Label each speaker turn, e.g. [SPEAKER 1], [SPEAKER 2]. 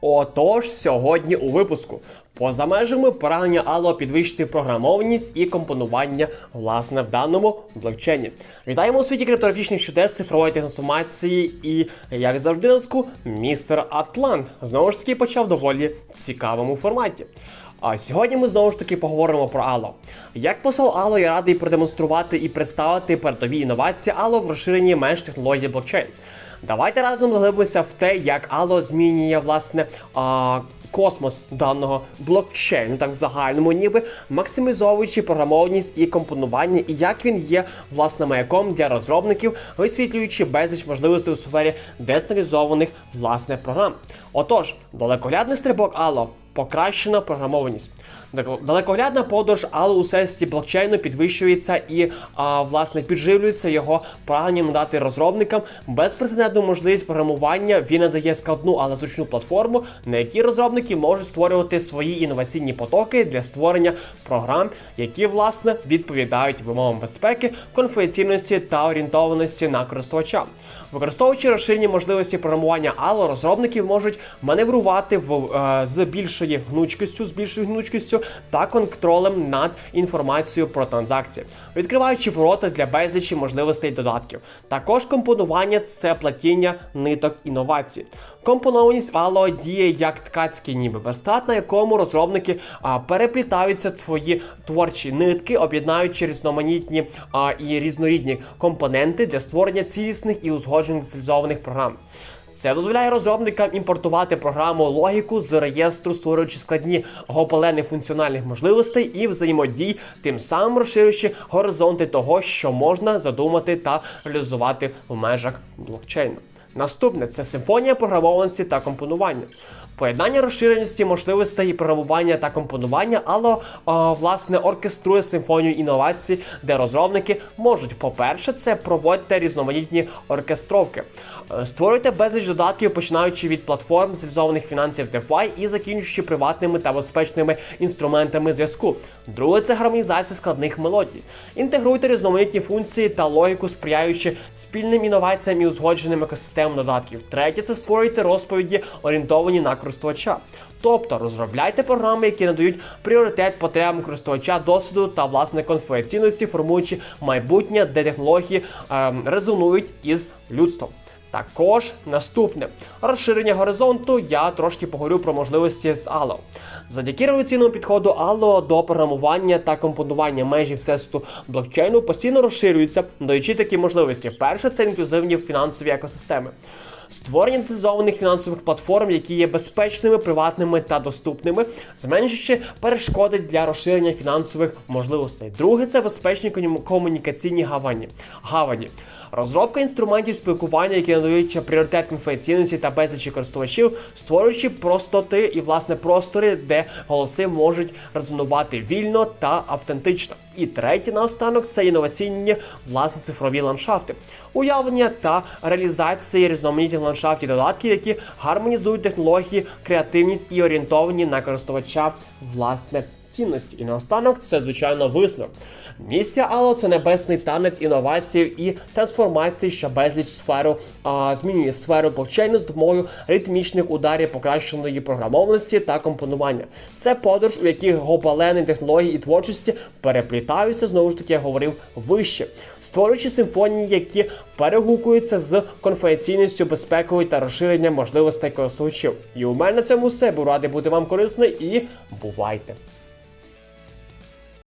[SPEAKER 1] Отож, сьогодні у випуску поза межами прагнення Алло підвищити програмованість і компонування власне в даному блокчейні. Вітаємо у світі криптографічних чудес цифрової трансформації і, як завжди, на містер Атлант знову ж таки почав доволі цікавому форматі. А сьогодні ми знову ж таки поговоримо про Allo. Як посол Allo я радий продемонструвати і представити передові інновації Allo в розширенні меж технології блокчейн. Давайте разом заглибимося в те, як Allo змінює власне а, космос даного блокчейну, так в загальному, ніби максимізовуючи програмованість і компонування, і як він є власне маяком для розробників, висвітлюючи безліч можливостей у сфері децентралізованих власне програм. Отож, далекоглядний стрибок Allo покращена програмованість. Далеко- Далекоглядна подорож Allo у сесті блокчейну підвищується і а, власне підживлюється його прагненням дати розробникам безпрецедентну можливість програмування. Він надає складну, але зручну платформу, на якій розробники можуть створювати свої інноваційні потоки для створення програм, які власне відповідають вимогам безпеки, конфіденційності та орієнтованості на користувача. Використовуючи розширені можливості програмування Allo, розробники можуть маневрувати в, е, з більшою гнучкістю, з більшою гнучкістю та контролем над інформацією про транзакції, відкриваючи ворота для безлічі можливостей додатків. Також компонування це платіння ниток інновацій. Компонованість Allo діє як ткацький ніби верстат, на якому розробники а, переплітаються свої творчі нитки, об'єднаючи різноманітні а, і різнорідні компоненти для створення цілісних і узгоджених децентралізованих програм. Це дозволяє розробникам імпортувати програму логіку з реєстру, створюючи складні гопалени функціональних можливостей і взаємодій, тим самим розширюючи горизонти того, що можна задумати та реалізувати в межах блокчейну. Наступне це симфонія програмованості та компонування. Поєднання розширеності можливостей програмування та компонування, але а, власне оркеструє симфонію інновацій, де розробники можуть, по-перше, це проводити різноманітні оркестровки. Е, Створюйте безліч додатків, починаючи від платформ зреалізованих фінансів DeFi і закінчуючи приватними та безпечними інструментами зв'язку. Друге це гармонізація складних мелодій. Інтегруйте різноманітні функції та логіку, сприяючи спільним інноваціям і узгодженим екосистемам додатків. Третє це створюйте розповіді, орієнтовані на користувача. Тобто розробляйте програми, які надають пріоритет потребам користувача досвіду та власне конфіденційності, формуючи майбутнє, де технології ем, резонують із людством. Також наступне розширення горизонту. Я трошки поговорю про можливості з Allo. Завдяки революційному підходу Allo до програмування та компонування межі всесвіту блокчейну постійно розширюються, даючи такі можливості. Перше це інклюзивні фінансові екосистеми. Створення децентралізованих фінансових платформ, які є безпечними, приватними та доступними, зменшуючи перешкоди для розширення фінансових можливостей. Друге це безпечні кому- комунікаційні гавані. гавані. Розробка інструментів спілкування, які надають пріоритет конфіденційності та безлічі користувачів, створюючи простоти і власне простори, де голоси можуть резонувати вільно та автентично. І третє наостанок це інноваційні власне цифрові ландшафти, уявлення та реалізації різноманітних ландшафтів додатків, які гармонізують технології, креативність і орієнтовані на користувача власне цінності. І наостанок це звичайно висновок. Місія Allo – це небесний танець інновацій і трансформації, що безліч сферу а, змінює сферу блокчейну з допомогою ритмічних ударів покращеної програмованості та компонування. Це подорож, у якій гобалени технології і творчості переплітаються, знову ж таки, я говорив вище, створюючи симфонії, які перегукуються з конфіденційністю, безпекою та розширенням можливостей користувачів. І у мене на цьому все. Буду радий бути вам корисним і бувайте!